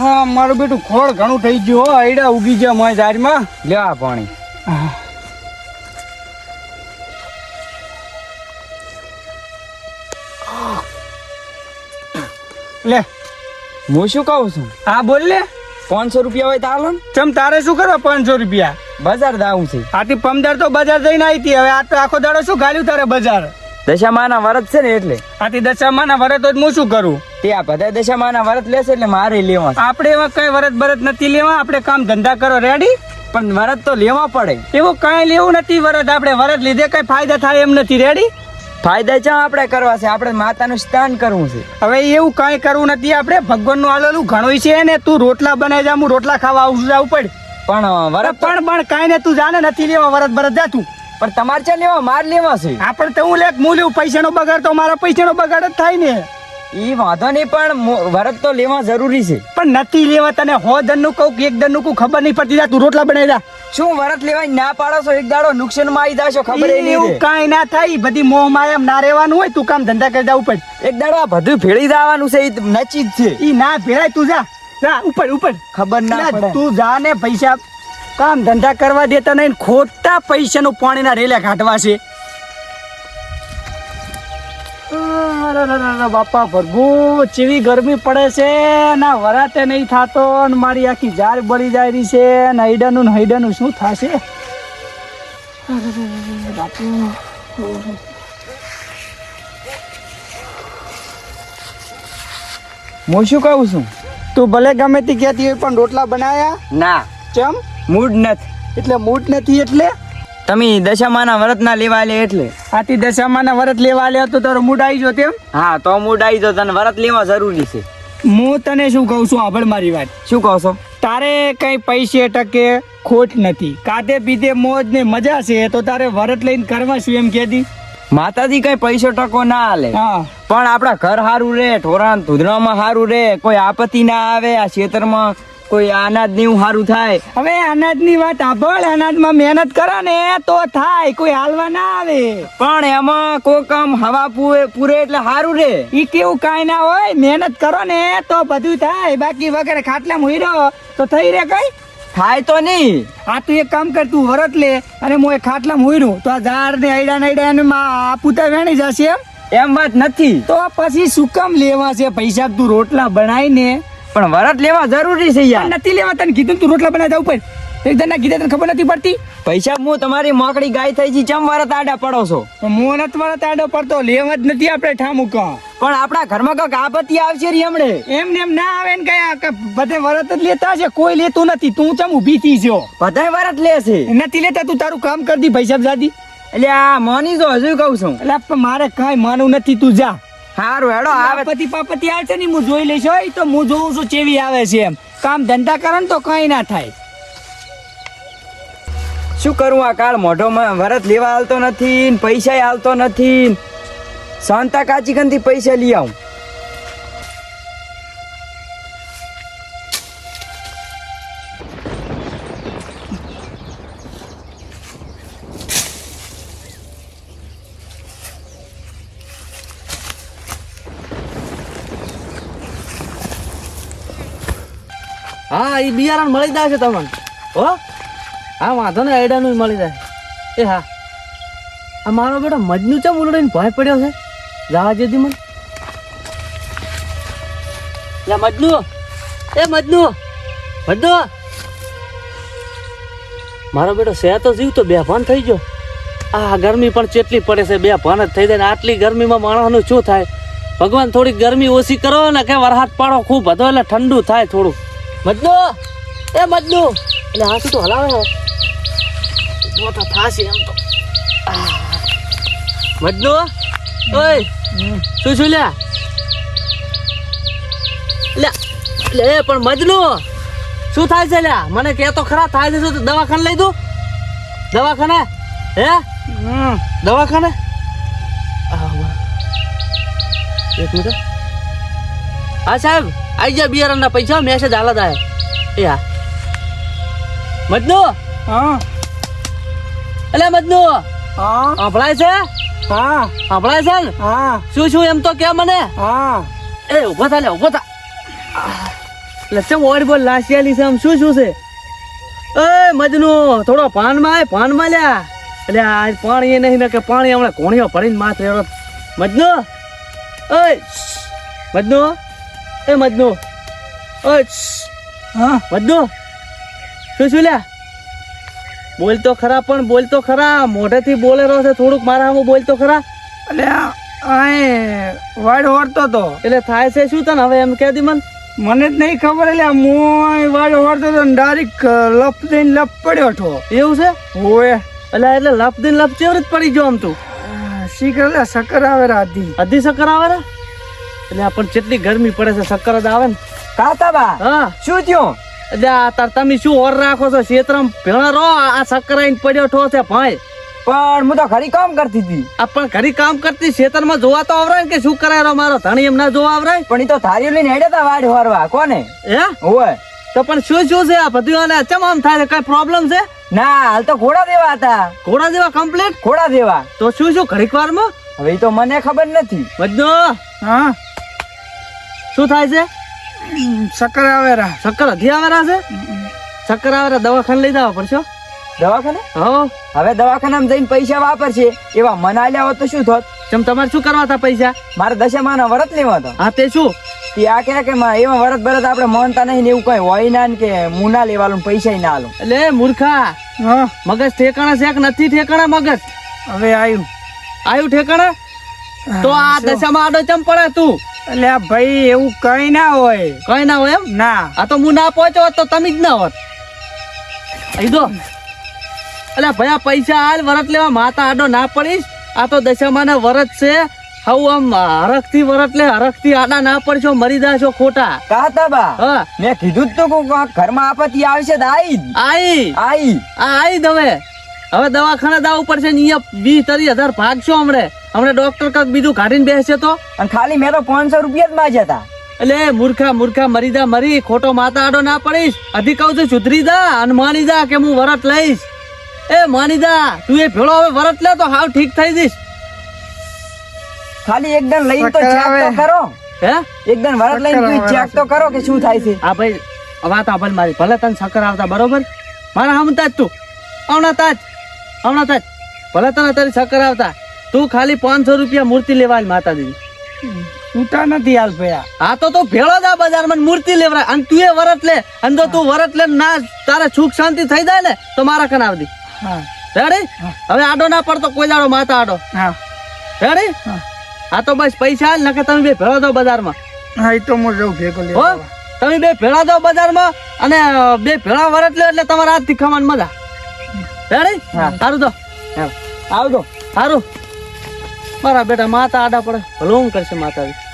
હા મારું બેટું ખોળ ઘણું થઈ ગયું હો આઈડા ઉગી ગયા મોય ઝાડમાં. લે આ પાણી. લે. હું શું કહું છું? હા બોલ લે. પાંચસો રૂપિયા હોય તો હાલો ચમ તારે શું કરવા પાંચસો રૂપિયા? બજાર દાવું છે. આથી પમદાર તો બજાર જઈને આવી હતી. હવે આ તો આખો દાડો શું ગાલ્યું તારે બજાર? દશામાના વરત છે ને એટલે. આથી દશામાના વરત હોય તો હું શું કરું? તે આ બધા દશામાના વરત લેશે એટલે મારે લેવા આપણે એવા કઈ વરત બરત નથી લેવા? આપણે કામ ધંધા કરો રેડી પણ વરત તો લેવા પડે. એવું કાંઈ લેવું નથી વરત. આપણે વરત લીધે કઈ ફાયદા થાય એમ નથી. રેડી ફાયદા ચા આપણે કરવા છે? આપણે માતાનું સ્નાન કરવું છે. હવે એવું કાંઈ કરવું નથી આપણે. ભગવાનનું આલેલું ઘણું છે ને. તું રોટલા બનાવી જા હું રોટલા ખાવા આવું છું પડે પડ. પણ વરત પણ પણ કાંઈ ને તું જાને નથી લેવા. વરત બરત જા તું. પણ તમારે ચા લેવા માર લેવા છે. પણ તો હું લેક હું લેવું પૈસાનો બગાડ તો મારા પૈસાનો બગાડ જ થાય ને. એ વાંધો નહીં પણ વરત તો લેવા જરૂરી છે. પણ નથી લેવા તને હો દનનું કહું કે એક દનનું કહું ખબર નહીં પડતી તું રોટલા બનાવી દા શું વરત લેવા ના પાડો છો એક દાડો નુકસાનમાં આવી જાશો ખબર નહીં એવું કાંઈ ના થાય બધી મોહ માયા ના રહેવાનું હોય તું કામ ધંધા કરી જવું ઉપર. એક દાડો આ બધું ભેળી જવાનું છે એ નચી જ છે. એ ના ભેળાય તું જા. જા ઉપર ઉપર. ખબર ના ના, પડે. તું જા ને પૈસા કામ ધંધા કરવા દેતા નહીં ખોટા પૈસાનું પાણીના રેલે કાઢવા છે. બાપા પ્રભુ ચીવી ગરમી પડે છે ના વરાતે નહીં થાતો ને મારી આખી જાર બળી જાય રહી છે ને હૈડાનું ને હૈડાનું શું થશે? બાપુ હું શું કહું છું? તું ભલે ગમે તે કહેતી હોય પણ રોટલા બનાયા? ના. ચમ? મૂડ નથી. એટલે મૂડ નથી એટલે? તમે દશામાના વ્રત ના લેવા લે એટલે. આથી દશામાના વ્રત લેવા લે તો તારો મૂડ આવી જો તેમ? હા તો મૂડ આવી જો તને વ્રત લેવા જરૂરી છે. હું તને શું કહું છું? આભળ મારી વાત. શું કહો છો? તારે કઈ પૈસે ટકે ખોટ નથી. કાતે પીતે મોજ ને મજા છે તો તારે વ્રત લઈને કરવા શું એમ કેતી માતાજી કઈ પૈસો ટકો ના આલે. હા. પણ આપણા ઘર સારું રે ઢોરાન ધૂધણામાં સારું રે કોઈ આપત્તિ ના આવે આ ખેતરમાં કોઈ અનાજની સારું થાય. હવે અનાજની વાત આભળ અનાજમાં મહેનત કરો ને તો થાય કોઈ હાલવા ના આવે. પણ એમાં કોઈ કામ હવા પૂરે પૂરે એટલે સારું રે. ઈ કેવું કાંઈ ના હોય મહેનત કરો ને તો બધું થાય. બાકી વગર ખાટલા હુઈ તો થઈ રે કઈ? થાય તો નહીં આ તું એક કામ કર તું વરત લે અને હું એ ખાટલા હુઈ તો આ ઝાડ ને આઈડા ને આઈડા ને માં આપુતા વેણી જશે એમ? એમ વાત નથી. તો પછી શું કામ લેવા છે પૈસા તું રોટલા બનાવીને પણ વરત લેવા જરૂરી છે યાર. નથી લેવા તને કીધું તું રોટલા બનાવી દઉં પણ એક જણના કીધે તને ખબર નથી પડતી? પૈસા હું તમારી મોકડી ગાય થઈ જી ચમ વરત આડા પડો છો? હું નત વરત આડો પડતો લેવા જ નથી આપણે ઠામું કા. પણ આપણા ઘરમાં કંઈક આપત્તિ આવશે રી હમણે? એમ ને એમ ના આવે ને કયા કે બધે વરત જ લેતા છે કોઈ લેતું નથી તું ચમ ઊભી થઈ છો બધાય વરત લેશે નથી લેતા તું તારું કામ કરી દી સાહેબ જાદી. એટલે આ માની જો હજુ કહું છું. એટલે મારે કાંઈ માનવું નથી તું જા. સારું હેડો આવે. પતિ પાપતિ આવે છે ને હું જોઈ લઈશ હોય તો હું જોઉં છું ચેવી આવે છે એમ. કામ ધંધા કરે ને તો કઈ ના થાય. શું કરું આ કાળ? મોઢોમાં વરત લેવા હાલતો નથી પૈસા હાલતો નથી શાંતા કાચી ગંધી પૈસા લઈ આવું. હા એ બિયારણ મળી જાય છે તમને. હો? હા, વાંધો ને આઈડાનું મળી જાય. એ હા. આ મારો બેટો મજનું ચમ ઉલડીને ભય પડ્યો છે? જવા જેદી મને. લે, મજનુ. એ, મજનુ. મજનુ. મારો બેટો સે તો જીવ તો બે ભાન થઈ ગયો. આ ગરમી પણ ચેટલી પડે છે, બે ભાન જ થઈ જાય ને આટલી ગરમીમાં માણસનું શું થાય? ભગવાન થોડીક ગરમી ઓછી કરો ને કે વરસાદ પાડો ખૂબ હતો, એટલે ઠંડુ થાય થોડું મજનુ! એ મજનુ! એટલે શું તો હલાવે હે? ઊભો તો થાશે એમ તો. મજનુ! ઓય! શું શું લ્યા? લ્યા લે પણ મજનુ! શું થાય છે લ્યા? મને કે તો ખરા થાય છે શું દવાખાને લઈ દઉં? દવાખાને? હે? દવાખાને. એક મિનિટ હા સાહેબ! આઈ જા બિયારણના પૈસા મેસેજ હાલત આયા એ હા મજનુ? હા. અલે મજનુ? હા. સાંભળાય છે? હા. સાંભળાય છે ને? હા. શું શું એમ તો કે મને? હા. એ ઊભો થા લે ઊભો થા. એટલે ચમ ઓડ બોલ લાશિયાલી છે આમ શું શું છે? એ મજનુ થોડો પાનમાં આય પાનમાં લ્યા એટલે આ પાણી એ નહીં કે પાણી હમણાં કોણીઓ ભરીને માથે મજનુ? ઓય મજનુ? એ મજનુ ઓય હા? મજનુ શું શું લ્યા? બોલ તો ખરા પણ બોલ તો ખરા. મોઢેથી બોલે રહ્યો છે થોડુંક મારા સામે બોલ તો ખરા. એટલે આય વાડ હોડતો તો. એટલે થાય છે શું તને? હવે એમ કહી દી મન? મને જ નહીં ખબર એટલે હું વાડ વળતો તો ડાયરેક્ટ લપ દઈને લપ પડ્યો હતો. એવું છે? ઓએ એટલે એટલે લપ દિન લપ ચેવર જ પડી ગયો આમ તું. શીખ એટલે સકર આવે રાધી અધી શક્કર આવે ને? એટલે આ પણ કેટલી ગરમી પડે છે શક્કર જ આવે ને. કાતાબા હા. શું થયું? એટલે આ તાર તમે શું ઓર રાખો છો ક્ષેત્રમાં ભેળા રો આ શક્કર આઈને પડ્યો ઠો છે ભાઈ. પણ હું તો ખરી કામ કરતી હતી. આ પણ ઘરી કામ કરતી ક્ષેત્રમાં જોવા તો આવરાય કે શું કરાય રહ્યો મારો ધણી એમ ના જોવા આવરાય? પણ એ તો થારીઓ લઈને હેડે તા વાડ હોરવા કોને? હે? હોય તો પણ શું શું છે આ બધું? અને ચમ આમ થાય કઈ પ્રોબ્લેમ છે? ના હાલ તો ઘોડા દેવા હતા. ઘોડા દેવા કમ્પ્લીટ ઘોડા દેવા. તો શું શું ઘડીક વારમાં? હવે તો મને ખબર નથી. બધો? હા. શું થાય છે? સકર આવે રા શક્કર અધી આવેરા છે? શક્કર આવેરા દવાખાને લઈ જવા પડશે દવાખાને? હો. હવે દવાખાનામાં જઈને પૈસા વાપરશે. એવા મના મનાલ્યા હોત તો શું થોત? ચમ તમારે શું કરવા હતા પૈસા? મારે દશામાનો વરત લેવા હતા. હા તે શું? તે આ કે કે એમાં વરત બરત આપણે માનતા નહીં ને એવું કઈ હોય ના ને કે મુના ના લેવાનું પૈસા ના આલું. એટલે મૂર્ખા હા. મગજ ઠેકાણા છે કે નથી ઠેકાણા મગજ? હવે આવ્યું આવ્યું ઠેકાણા? તો આ દશામાં આડો ચમ પડે તું? એટલે ભાઈ એવું કઈ ના હોય. કઈ ના હોય એમ? ના. આ તો હું ના પહોંચ્યો હોત તો તમે જ ના હોત. દો એટલે આ પૈસા હાલ વરત લેવા માતા આડો ના પડીશ. આ તો દશામાના વરત છે. હવ આમ હરખથી વરત લે હરખથી આડા ના પડશો મરી જાશો ખોટા. કાતા બા? હા. મેં કીધું જ તો કો ઘરમાં આપત્તિ આવશે તો આઈ આઈ? આઈ. આ આઈ દવે હવે. દવાખાના દાવ ઉપર પડશે ને અહીંયા વીસ ત્રીસ હજાર ભાગશો હમણે. હમણે ડોક્ટર કાંક બીજું કાઢીને બેસે તો? અને ખાલી મેં તો પાંચસો રૂપિયા જ માજ્યા હતા એટલે મૂર્ખા મૂર્ખા મરી જા મરી. ખોટો માતા આડો ના પડીશ. અધી કહું છું સુધરી જા અને માની જા કે હું વરત લઈશ. એ માની જા. તું એ ભેળો હવે વરત લે તો હાવ ઠીક થઈ જઈશ. ખાલી એકદમ લઈને તો ચક્કર ચેક તો કરો. હે? એકદમ વરત લઈને તું ચેક તો કરો કે શું થાય છે? આ ભાઈ વાત આપણ મારી. ભલે તને શક્કર આવતા બરોબર? મારા હમતા જ તું. હમણાં તાજ. હમણાં તાજ. ભલે તને તારી શક્કર આવતા. તું ખાલી પાંચસો રૂપિયા મૂર્તિ લેવાય માતાજી છૂટા નથી હાલ ભયા. આ તો તું ભેળો જા બજારમાં મૂર્તિ લેવરાય અને તું એ વરત લે. અને જો તું વરત લે ના તારે સુખ શાંતિ થઈ જાય ને તો મારા કન આવતી રેડી હવે આડો ના પડતો કોઈ દાડો માતા આડો. રેડી. હા. તો બસ પૈસા હાલ નકે તમે બે ભેળો જાઓ બજારમાં. હા એ તો હું જઉં ભેગો હો? તમે બે ભેળા જાઓ બજારમાં અને બે ભેળા વરત લે એટલે તમારા હાથથી ખાવાની મજા. રેડી. સારું તો. આવજો. સારું મારા બેટા માતા આડા પડે. ભલું કરશે માતાજી.